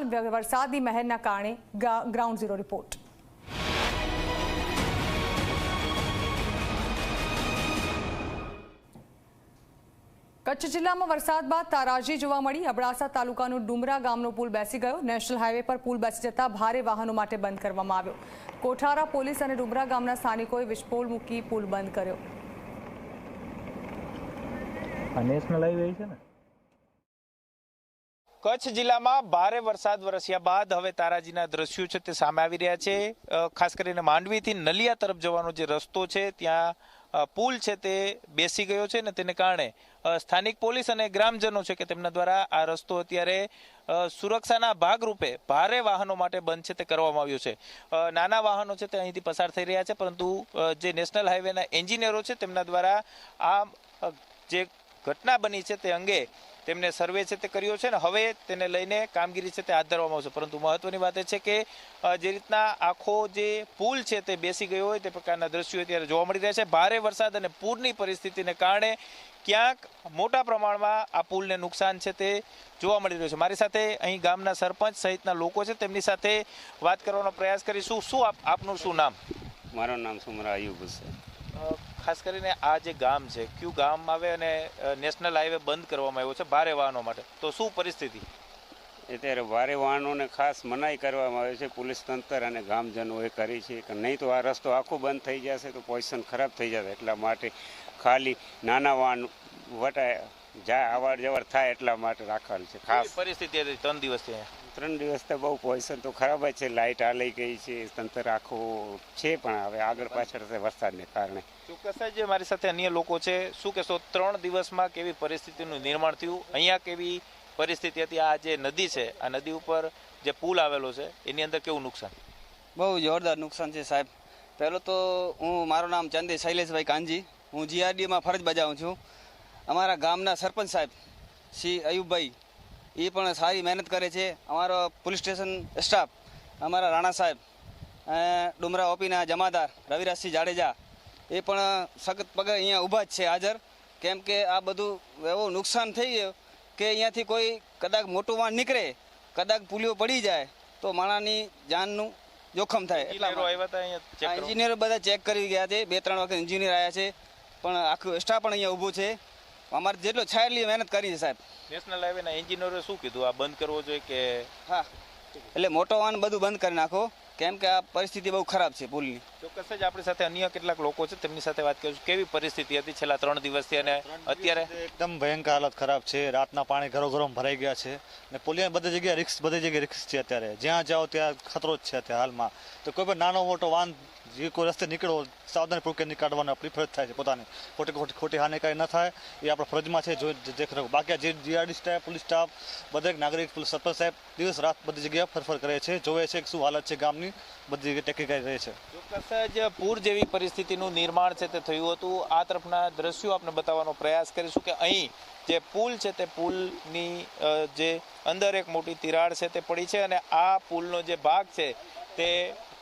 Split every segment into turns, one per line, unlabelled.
હાલ વરસાદી મહેરના કારણે ગ્રાઉન્ડ ઝીરો રિપોર્ટ કચ્છ જિલ્લામાં વરસાદ બાદ તારાજી જોવા મળી અબડાસા તાલુકાનું ડુમરા ગામનો પુલ બેસી ગયો નેશનલ હાઈવે પર પુલ બેસી જતા ભારે વાહનો માટે બંધ કરવામાં આવ્યો કોઠારા પોલીસ અને ડુમરા ગામના સ્થાનિકોએ વિસ્ફોટ મૂકી પુલ બંધ કર્યો
નેશનલ હાઈવે છે ને
કચ્છ જિલ્લામાં ભારે વરસાદ વરસ્યા બાદ હવે તારાજીના દ્રશ્યો છે તે સામે આવી રહ્યા છે. ખાસ કરીને માંડવીથી નલિયા તરફ જવાનો જે રસ્તો છે, ત્યાં પુલ છે તે બેસી ગયો છે ને તેને કારણે સ્થાનિક પોલીસ અને ગ્રામજનો છે કે તેમના દ્વારા આ રસ્તો અત્યારે સુરક્ષાના ભાગરૂપે ભારે વાહનો માટે બંધ છે તે કરવામાં આવ્યો છે. નાના વાહનો છે તે અહીંથી પસાર થઈ રહ્યા છે, પરંતુ જે નેશનલ હાઈવેના એન્જિનિયરો છે તેમના દ્વારા આ જે ઘટના બની છે તે અંગે તેમને સર્વે છે તે કર્યો છે ને હવે તેને લઈને કામગીરી છે તે હાથ ધરવામાં આવશે. પરંતુ મહત્વની વાત એ છે કે જે રીતના આખો જે પુલ છે તે બેસી ગયો હોય તે પ્રકારના દ્રશ્યો અત્યારે જોવા મળી રહ્યા છે. ભારે વરસાદ અને પૂરની પરિસ્થિતિને કારણે ક્યાંક મોટા પ્રમાણમાં આ પુલને નુકસાન છે તે જોવા મળી રહ્યું છે. મારી સાથે અહીં ગામના સરપંચ સહિતના લોકો છે. તેમની સાથે વાત કરવાનો પ્રયાસ કરીશું. શું આપ, આપનું શું નામ?
મારું નામ સુમરા અયુબ છે.
ખાસ કરીને આ જે ગામ છે કયું ગામ આવે અને નેશનલ હાઈવે બંધ કરવામાં આવ્યો છે ભારે વાહનો માટે તો શું પરિસ્થિતિ
અત્યારે ભારે વાહનોને ખાસ મનાઈ કરવામાં આવે છે પોલીસ તંત્ર અને ગામજનોએ કરી છે કે નહીં તો આ રસ્તો આખો બંધ થઈ જશે તો પોઝિશન ખરાબ થઈ જશે એટલા માટે ખાલી નાના વાહન વટાય જાય અવર જવર થાય એટલા માટે રાખેલ છે ખાસ
પરિસ્થિતિ ત્રણ દિવસથી?
ત્રણ દિવસ તો બહુ પોઝિશન તો ખરાબ જ છે. લાઇટ આ લઈ ગઈ છે તંત્ર આખું છે પણ હવે આગળ પાછળ છે વરસાદને કારણે.
ચોક્કસ જે મારી સાથે અન્ય લોકો છે શું કહેશો? ત્રણ દિવસમાં કેવી પરિસ્થિતિનું નિર્માણ થયું? અહીંયા કેવી પરિસ્થિતિ હતી? આ જે નદી છે આ નદી ઉપર જે પુલ આવેલો છે એની અંદર કેવું નુકસાન?
બહુ જોરદાર નુકસાન છે સાહેબ. પહેલો તો હું મારું નામ ચંદી શૈલેષભાઈ કાનજી. હું જીઆરડીમાં ફરજ બજાવું છું. અમારા ગામના સરપંચ સાહેબ શ્રી અયુબભાઈ એ પણ સારી મહેનત કરે છે. અમારો પોલીસ સ્ટેશન સ્ટાફ અમારા રાણા સાહેબ ડુમરા ઓપીના જમાદાર રવિરાજસિંહ જાડેજા એ પણ સખત પગે અહીંયા ઊભા જ છે હાજર. કેમ કે આ બધું એવું નુકસાન થઈ ગયું કે અહીંયાથી કોઈ કદાચ મોટું વાહન નીકળે કદાચ પુલિયો પડી જાય તો માણાની જાનનું જોખમ થાય. એટલા?
એન્જિનિયરો
બધા ચેક કરી ગયા છે. બે ત્રણ વખત એન્જિનિયર આવ્યા છે. પણ આખું સ્ટાફ પણ અહીંયા ઊભું છે. અમારે જેટલો એટલી મહેનત કરી છે સાહેબ.
નેશનલ હાઈવેના એન્જિનિયરે શું કીધું? આ બંધ કરવો જોઈએ કે
હા. એટલે મોટો વાહન બધું બંધ કરી નાખો. કેમ કે આ પરિસ્થિતિ બહુ ખરાબ છે પુલની.
ચોક્કસ જ આપણી સાથે અન્ય કેટલાક લોકો છે તેમની સાથે વાત કરીશું. કેવી પરિસ્થિતિ હતી છેલ્લા ત્રણ દિવસથી અને અત્યારે?
એકદમ ભયંકર હાલત ખરાબ છે. રાતના પાણી ઘરો ઘરો ભરાઈ ગયા છે. ને પુલિયા બધી જગ્યાએ રિક્સ બધી જગ્યાએ રિક્સ છે અત્યારે. જ્યાં જાઓ ત્યાં ખતરો જ છે અત્યારે હાલમાં. તો કોઈ પણ નાનો મોટો વાહન જે કોઈ રસ્તે નીકળો સાવધાનીપૂર્વક નીકાળવાનો આપણી ફરજ થાય છે પોતાની. ખોટી ખોટી હાનિકારી ન થાય. એ આપણા ફરજમાં છે, જો દેખ બાકી જે જીઆરડી સ્ટાફ પોલીસ સ્ટાફ બધા નાગરિક પોલીસ સરપંચ સાહેબ, દિવસ રાત બધી જગ્યાએ ફરફર કરે છે, જોવે છે કે શું હાલત છે ગામની, બધી જગ્યાએ ટેકી કરી રહે છે.
ચોક્કસ જ પૂર જેવી પરિસ્થિતિનું નિર્માણ છે તે થયું હતું. આ તરફના દ્રશ્યો આપણે બતાવવાનો પ્રયાસ કરીશું કે અહીં જે પુલ છે તે પુલની જે અંદર એક મોટી તિરાડ છે તે પડી છે અને આ પુલનો જે ભાગ છે તે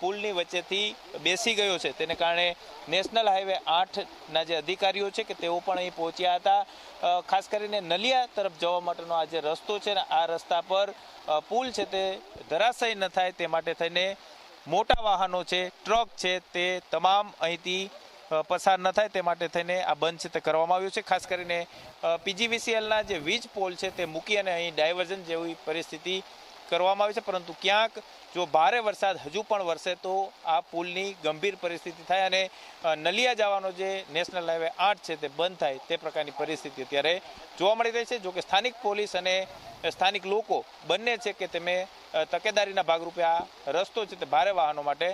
પુલની વચ્ચેથી બેસી ગયો છે. તેને કારણે નેશનલ હાઈવે આઠના જે અધિકારીઓ છે કે તેઓ પણ અહીં પહોંચ્યા હતા. ખાસ કરીને નલિયા તરફ જવા માટેનો આ જે રસ્તો છે ને, આ રસ્તા પર પુલ છે તે ધરાશય ન થાય તે માટે થઈને મોટા વાહનો છે, ટ્રક છે તે તમામ અહીંથી પસાર ન થાય તે માટે થઈને આ બંધ છે તે કરવામાં આવ્યું છે. ખાસ કરીને પીજીવીસીએલના જે વીજ પોલ છે તે મૂકી અને અહીં ડાયવર્ઝન જેવી પરિસ્થિતિ કરવામાં આવી છે, પરંતુ ક્યાંક જો ભારે વરસાદ હજુ પણ વરસે તો આ પુલની ગંભીર પરિસ્થિતિ થાય અને નલિયા જવાનો જે નેશનલ હાઈવે આઠ છે તે બંધ થાય તે પ્રકારની પરિસ્થિતિ અત્યારે જોવા મળી રહી છે. જોકે સ્થાનિક પોલીસ અને સ્થાનિક લોકો બંને છે કે તમે તકેદારીના ભાગરૂપે આ રસ્તો છે તે ભારે વાહનો માટે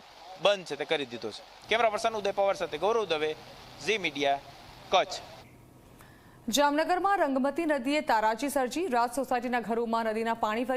બંધ છે તે કરી દીધો છે. કેમેરા પર્સન ઉદય પવાર સાથે ગૌરવ દવે, ઝી મીડિયા, કચ્છ.
જામનગરમાં રંગમતી નદીએ તારાજી સર્જી, રાજ સોસાયટીના ઘરોમાં નદીના પાણી ફરી